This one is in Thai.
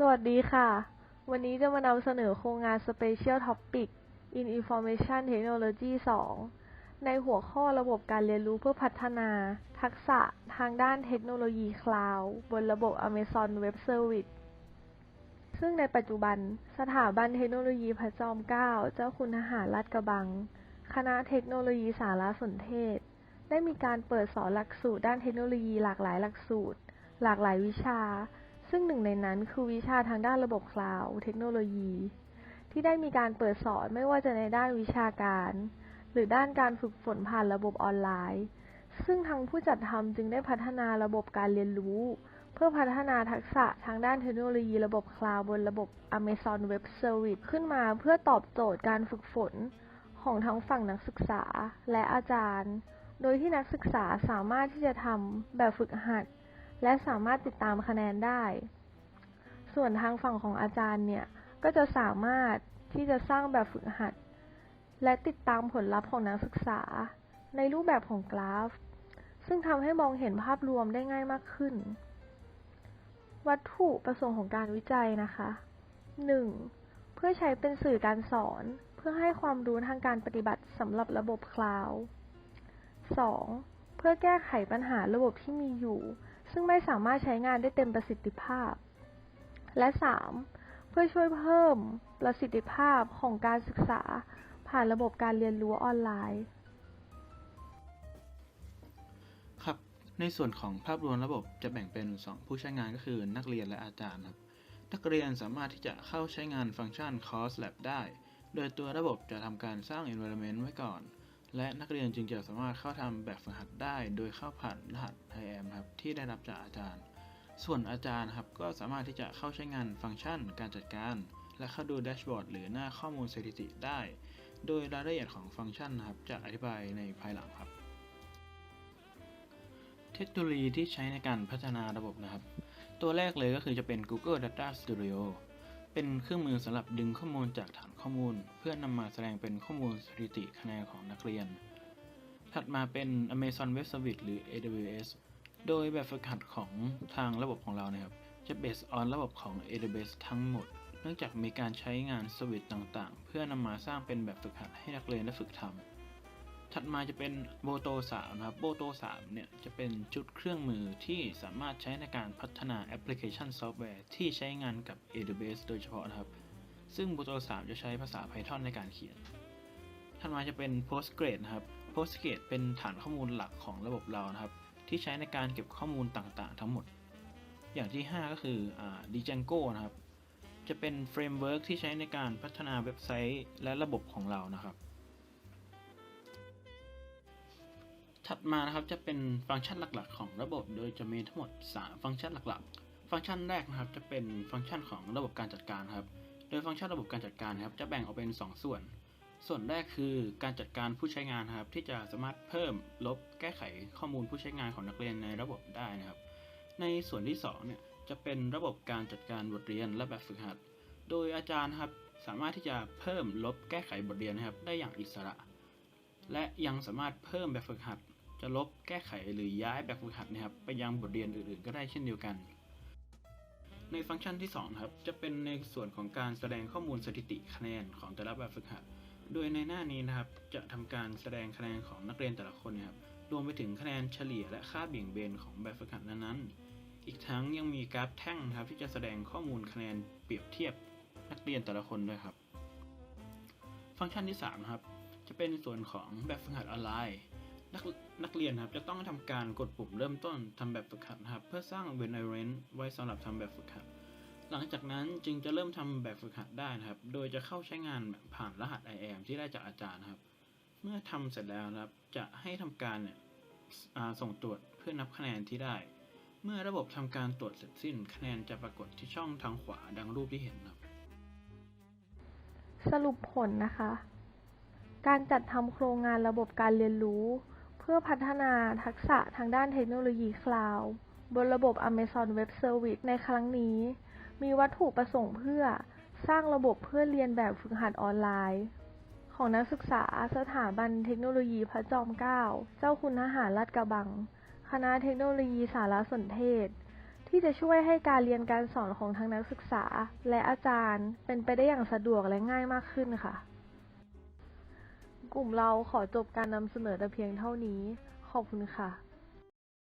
สวัสดีค่ะ วันนี้จะมานำเสนอโครงงาน Special Topic in Information Technology 2 ในหัวข้อระบบการเรียนรู้เพื่อพัฒนา ทักษะทางด้านเทคโนโลยีคลาวด์บนระบบ Amazon Web Service ซึ่งในปัจจุบันสถาบันเทคโนโลยีพระจอมเกล้าเจ้าคุณทหารลาดกระบัง คณะเทคโนโลยีสารสนเทศ ได้มีการเปิดสอนหลักสูตรด้านเทคโนโลยีหลากหลายหลักสูตร หลากหลายวิชา ซึ่งหนึ่งในนั้นคือวิชาทางด้านระบบคลาวด์เทคโนโลยี ที่ได้มีการเปิดสอนไม่ว่าจะในด้านวิชาการ หรือด้านการฝึกฝนผ่านระบบออนไลน์ ซึ่งทางผู้จัดทำจึงได้พัฒนาระบบการเรียนรู้ เพื่อพัฒนาทักษะทางด้านเทคโนโลยีระบบคลาวด์บนระบบ Amazon Web Service ขึ้นมาเพื่อตอบโจทย์การฝึกฝนของทั้งฝั่งนักศึกษาและอาจารย์ โดยที่นักศึกษาสามารถที่จะทำแบบฝึกหัด และสามารถติดตามคะแนนได้ ส่วนทางฝั่งของอาจารย์เนี่ย ก็จะสามารถที่จะสร้างแบบฝึกหัด และติดตามผลลัพธ์ของนักศึกษา ในรูปแบบของกราฟ ซึ่งทำให้มองเห็นภาพรวมได้ง่ายมากขึ้น วัตถุประสงค์ของการวิจัยนะคะ 1. เพื่อใช้เป็นสื่อการสอน เพื่อให้ความรู้ทางการปฏิบัติสำหรับระบบคลาวด์ 2. เพื่อแก้ไขปัญหาระบบที่มีอยู่ ซึ่งไม่สามารถใช้งานได้เต็มประสิทธิภาพ และ 3. เพื่อช่วยเพิ่มประสิทธิภาพของการศึกษา ผ่านระบบการเรียนรู้ออนไลน์ ครับในส่วนของภาพรวมระบบจะแบ่งเป็น 2 ผู้ใช้งานก็คือนักเรียนและอาจารย์ครับนักเรียนสามารถที่จะเข้าใช้งานฟังก์ชัน Course Lab ได้ โดยตัวระบบจะทำการสร้าง environment ไว้ก่อน และนักเรียนจึงจะสามารถเข้าทำแบบฝึกหัดได้ โดยเข้าผ่านรหัส IAM ครับที่ได้รับจากอาจารย์ ส่วนอาจารย์ครับก็สามารถที่จะเข้าใช้งานฟังก์ชัน การจัดการ และเข้าดูแดชบอร์ดหรือหน้าข้อมูลสถิติได้ โดยรายละเอียดของฟังก์ชันนะครับจะอธิบายในภายหลังครับ เทคโนโลยีที่ใช้ในการพัฒนาระบบนะครับ ตัวแรกเลยก็คือจะเป็น Google Data Studio เป็นเครื่องมือสำหรับดึงข้อมูลจากฐานข้อมูล เพื่อนำมาแสดงเป็นข้อมูลสถิติคะแนนของนักเรียน ถัดมาเป็น Amazon Web Service หรือ AWS โดยแบบฝึกหัดของทางระบบของเรานะครับ จะ based on ระบบของ AWS ทั้งหมด เนื่องจากมีการใช้งานสวิตต่างๆ เพื่อนำมาสร้างเป็นแบบฝึกหัดให้นักเรียนได้ฝึกทำ ถัดมาจะเป็นโบโต3นะครับโบโต3เนี่ยจะเป็นชุดเครื่องมือที่สามารถใช้ในการพัฒนาแอปพลิเคชันซอฟต์แวร์ที่ใช้งานกับ AWS โดยเฉพาะนะครับ ซึ่งโบโต3จะใช้ภาษา Python ในการเขียน ถัดมาจะเป็น Postgres นะครับ Postgres เป็นฐานข้อมูลหลักของระบบเรานะครับ ที่ใช้ในการเก็บข้อมูลต่างๆ ทั้งหมด อย่างที่ 5 ก็คืออ Django นะครับ จะเป็นเฟรมเวิร์กที่ใช้ในการพัฒนาเว็บไซต์และระบบของเรานะครับ ถัดมานะครับจะเป็นฟังก์ชันหลักๆ ของระบบ โดยจะมีทั้งหมด 3 ฟังก์ชันหลักๆ ฟังก์ชันแรกนะครับจะเป็นฟังก์ชันของระบบการจัดการครับ โดยฟังก์ชันระบบการจัดการครับจะแบ่งออกเป็น 2 ส่วน ส่วนแรกคือการจัดการผู้ใช้งานครับที่จะสามารถเพิ่มลบแก้ไขข้อมูลผู้ใช้งานของนักเรียนในระบบได้นะครับ ในส่วนที่2เนี่ยจะเป็นระบบการจัดการบทเรียนและแบบฝึกหัด โดยอาจารย์ครับสามารถที่จะเพิ่มลบแก้ไขบทเรียนนะครับได้อย่างอิสระ และยังสามารถเพิ่มแบบฝึกหัด จะลบแก้ไขหรือย้ายแบบฝึกหัดนะครับไปยังบทเรียนอื่นๆ ก็ได้เช่นเดียวกัน ในฟังก์ชันที่2ครับจะเป็นในส่วนของการแสดงข้อมูลสถิติคะแนนของแต่ละแบบฝึกหัด โดยในหน้านี้นะครับจะทำการแสดงคะแนนของนักเรียนแต่ละคนนะครับรวมไปถึงคะแนนเฉลี่ยและค่าเบี่ยงเบนของแบบฝึกหัดนั้นๆ อีกทั้งยังมีกราฟแท่งนะครับที่จะแสดงข้อมูลคะแนนเปรียบเทียบนักเรียนแต่ละคนด้วยครับ ฟังก์ชันที่3ครับจะเป็นส่วนของแบบฝึกหัดออนไลน์ นักนักเรียนนะครับจะต้องทำการกดปุ่มเริ่มต้นทำแบบฝึกหัดนะครับ เพื่อสร้าง environment ไว้สำหรับทำแบบฝึกหัด หลังจากนั้นจึงจะเริ่มทำแบบฝึกหัดได้นะครับ โดยจะเข้าใช้งานผ่านรหัส IAM ที่ได้จากอาจารย์นะครับ เมื่อทำเสร็จแล้วนะครับ จะให้ทำการเนี่ยส่งตรวจเพื่อนับคะแนนที่ได้ เมื่อระบบทำการตรวจเสร็จสิ้น คะแนนจะปรากฏที่ช่องทางขวาดังรูปที่เห็นครับ สรุปผลนะคะ การจัดทำโครงงานระบบการเรียนรู้ พื่อพัฒนาทักษะทางด้านเทคโนโลยีคลาวด์บนระบบ Amazon Web Service ในครั้งนี้ มีวัตถุประสงค์เพื่อสร้างระบบเพื่อเรียนแบบฝึกหัดออนไลน์ ของนักศึกษาสถาบันเทคโนโลยีพระจอมเกล้าเจ้าคุณทหารลาดกระบัง คณะเทคโนโลยีสารสนเทศ ที่จะช่วยให้การเรียนการสอนของทั้งนักศึกษา และอาจารย์เป็นไปได้อย่างสะดวกและง่ายมากขึ้นค่ะ กลุ่มเราขอจบการนำเสนอแต่เพียงเท่านี้ ขอบคุณค่ะ